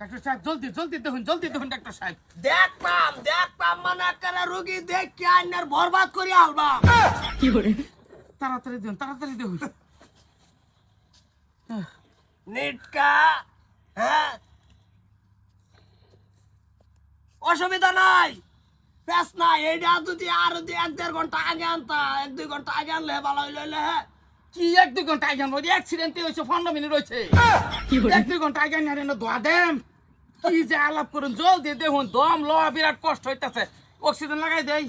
Doctor সাহেব জলদি জলদি দেখুন জলদি দেখুন ডাক্তার সাহেব। দেখতাম দেখতাম মানে একটা রুগী দেখি আইনের বরবাদ করে আলবাম। তাড়াতাড়ি দেখুন তাড়াতাড়ি দেখুন। নিটকা হ্যাঁ? অসুবিধা নাই পেস নাই। এইটা যদি আর যদি এক দেড় ঘণ্টা আগে আনতা এক দুই ঘণ্টা আগে আনলে ভালো হইলে হইলে হ্যাঁ? কি এক দুই ঘণ্টা আগে আনব অ্যাক্সিডেন্ট হয়েছে পনেরো মিনিট হয়েছে। এক দুই ঘণ্টা আগে আনি না দোয়া দেম কি যে আলাপ করুন জলদি দেখুন দম লওয়া বিরাট কষ্ট হইতাছে। অক্সিজেন লাগাই দেই।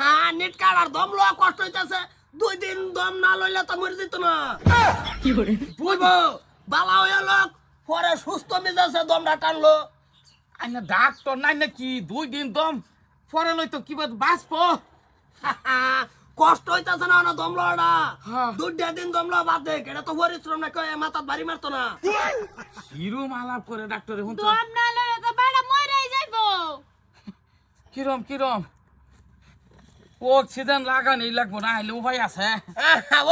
হ্যাঁ নিট কাটার দম লওয়া কষ্ট হইতেছে। দুই দিন দম না লইলে তো মরে যেত না। বুঝব? বালা হয়ে লোক পরে সুস্থ মেজাজে দমটা টানলো। আইনা ডাক্তার নাই না কি দুই দিন দম পরে লই তো কি বাঁচবো? কষ্ট হইতাছে না না দমলো লওয়াটা হ্যাঁ। দিন দমলো বাদ দে এটা তো পরিশ্রম না কেউ মাথাত বাড়ি মারতো না। কিরম আলাপ করে ডাক্তারে হুন দম না ললে তো বেড়া মরে যাইবো। কিরম কিরম? অক্সিজেন লাগানি লাগবো না হইলে উপায় আছে?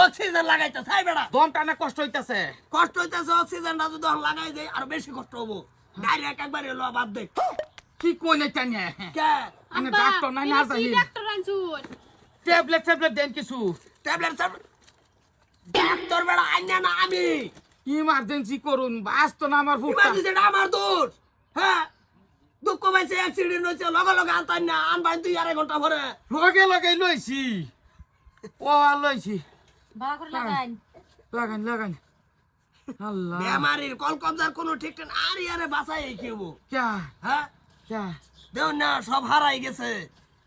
অক্সিজেন লাগাইতে চাই বেড়া। দম টানা কষ্ট হইতাছে? কষ্ট হইতেছে অক্সিজেনটা যদি লাগাই দেয় আরও বেশি কষ্ট হব। ডাইরেক্ট একবারে লওয়া বাদ দে। কি কই নাই টানে কে? আনে ডাক্তার নাই না যাই ডাক্তার আনছুন? ট্যাবলেট ট্যাবলেট দেন কিছু। Tablet tablet. ডাক্তার বেড়া আইনা না আমি। ইমার্জেন্সি করুন বাস তো না আমার ফুটটা ইমার্জেন্সি আমার দোষ। হ্যাঁ? দুঃখ পাইছে অ্যাক্সিডেন্ট হয়েছে লগে লগে আনতাই না আনবাই দুই আড়াই ঘণ্টা পরে। লগে লগে লইছি। ও আর লইছি। বাবা করে লাগাই লাগান লাগান আল্লাহ। বেমারির কল কবজার কোনো ঠিক ঠিক আর ইয়ারে বাঁচাই ক্যা? হ্যাঁ? ক্যা? দেও না সব হারাই গেছে।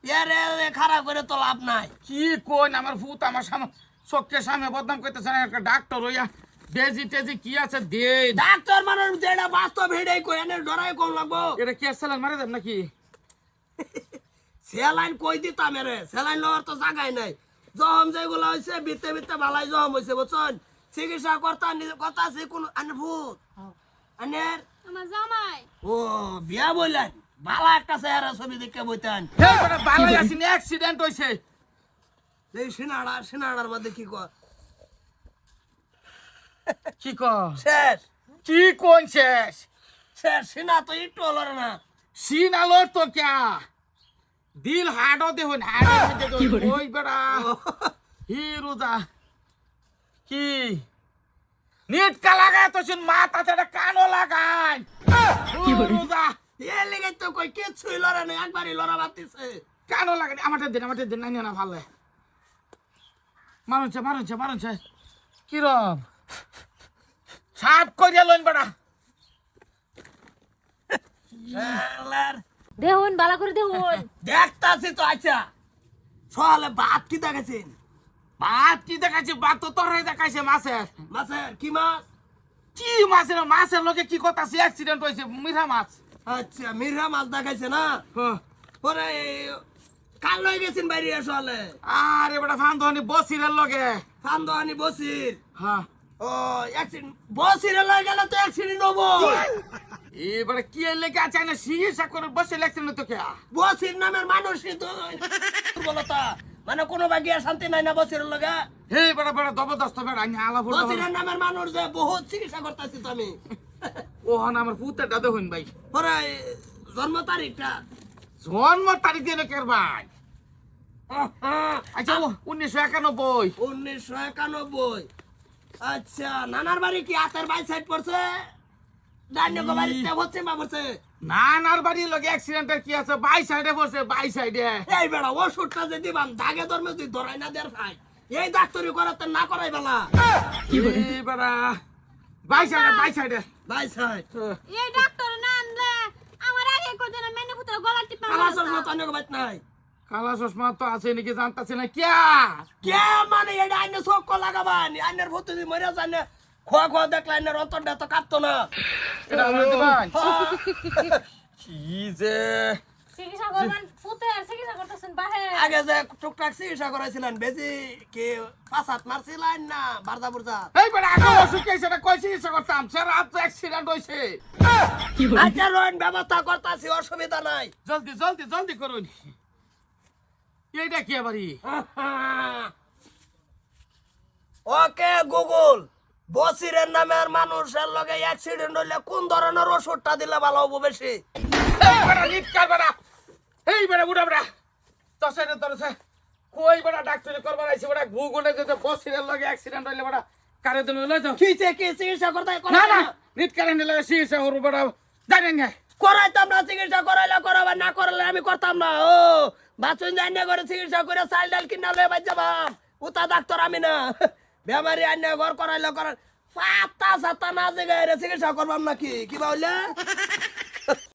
ইয়ারে খারাপ করে তো লাভ নাই। কি কোন আমার ভূত আমার সামনে চোখের সামনে বদনাম করতেছে না একটা ডাক্তার হইয়া বেজি টেজি কি আছে দে ডাক্তার মানুষ যেটা বাস্তব হেডেই কই এনে ডরাই কম লাগবো। এটা কি স্যালাইন মারে দেন নাকি? সেলাইন কই দিতাম রে সেলাইন লওয়ার তো জায়গায় নাই। জহম যেগুলো হয়েছে বিতে বিতে ভালাই জহম হয়েছে বুঝছেন? চিকিৎসা কর্তা নিজে কথা আছে কোন আনে ভূত। আনের আমার জামাই। ও বিয়া বললেন ভালা একটা চেহারা ছবি দেখে বইতেন বালাই আসিনি অ্যাক্সিডেন্ট হইছে। এই সিনাড়া সিনাড়ার মধ্যে কি কর কি ক শেষ কি কোন শেষ? শেষ সিনা তো একটু হলো না। সিন আলোর তো ক্যা দিল হাড়ো দেখুন ওই বেড়া। হি রোজা। কি? নিট কা লাগায় তো শুন মাথা ছেড়ে কানও লাগাই কি রোজা এ লেগে তো কই কিছুই লড়ে না একবারই লড়া বাতিছে কানও লাগাই আমাদের দিন আমাদের দিন নাই না ভালো। মানুষ মানুষ মানুষ কিরম সাপ করিয়া লইন বেড়া দেখুন বালা করে দেখুন দেখতাছি তো আচ্ছা। সকালে ভাত কি দেখাছেন ভাত কি দেখাইছে? ভাত তো তরাই দেখাইছে মাছের। মাছের কি মাছ? কি মাছের? মাছের লোকে কি কথা? আছে অ্যাক্সিডেন্ট হয়েছে মিঠা মাছ। আচ্ছা মিরহা মাছ দেখাইছে না? হ্যাঁ। পরে কাল লই গেছেন বাইরে আসলে আর এবার ফান ধনি বসিরের লগে। ফান্দহানি বসির। হ্যাঁ। ও অ্যাক্সিডেন্ট বসিরে লই গেলে তো অ্যাক্সিডেন্ট হব। এবারে কি এর লেগে আছে? না চিকিৎসা করে বসে লাগছে না তো কে বসির নামের মানুষই তো বলতা মানে কোনো বাগিয়া শান্তি নাই না বসিরের লগে। হে বেড়া বেড়া জবরদস্ত বেড়া আমি আলা ফুটা বসিরের নামের মানুষ যে বহুত চিকিৎসা করতেছি তো আমি। ও হন আমার পুতের দাদা হইন ভাই। পরে জন্ম তারিখটা? জন্ম তারিখ দিয়ে কের ভাই। আচ্ছা উনিশশো একানব্বই। উনিশশো একানব্বই। আচ্ছা নানার বাড়ি কি হাতের বাই সাইড পড়ছে? ডাইনিয়া বাড়িতে হচ্ছে বা পড়ছে? নানার বাড়ির লগে অ্যাক্সিডেন্টের কি আছে? বাই সাইডে বসে বাই সাইডে। এই বেড়া ওষুধটা যে দিবাম দাগে ধর্মে তুই ধরাই না দের ভাই এই ডাক্তারি করাতে না করাই বেলা। এই বেড়া বাই সাইডে বাই সাইডে। By side. এই ডাক্তার না আনলে আমার আগে মেনে পুত্র গলা টিপা কালা চশমা তো অনেক বাইত নাই। কালা চশমা তো আছে নাকি জানতাছে না কিয়া কে মানে এটা আইনে চক্ক লাগাবান? আইনের ভূত যদি মরে জানে খোয়া খোয়া দেখলে আইনের অন্তরটা তো কাঁপতো না। এটা আমরা দিবান। কি যে আগে যে টুকটাক চিকিৎসা করাইছিলেন বেশি কি পাঁচ হাত মারছিলেন না বারজা বুরজা এই বেড়া আগে অসুখ হয়েছে এটা কই চিকিৎসা করতাম? অ্যাক্সিডেন্ট আচ্ছা ব্যবস্থা করতেছি অসুবিধা নাই। জলদি জলদি জলদি করুন। এইটা কি ওকে গুগল বসিরের নামের মানুষের লগে অ্যাক্সিডেন্ট হইলে কোন ধরনের ওষুধটা দিলে ভালো হব বেশি? এই বুড়া বেটা তসে রে তসে কই বেটা ডাক্তারি করবার আইছে বেটা গুগলে যেতে বসিরের লগে অ্যাক্সিডেন্ট হইলে বেটা কারে দিন লই যাও কিছে কি চিকিৎসা করতে হয়? না করাই না না। নিট কারেন্ট লাগে চিকিৎসা করব বেটা জানেন না। করাইতাম না চিকিৎসা করাইলে করাবার না করালে আমি করতাম না ও। বাচন যাই না করে চিকিৎসা করে চাল ডাল কিনা লয়ে বাজ যাবাম উতা ডাক্তার আমি না। বেমারি আইনে ঘর করাইলে করার পাতা সাতা না জেগায় চিকিৎসা করবাম নাকি? কি বললে?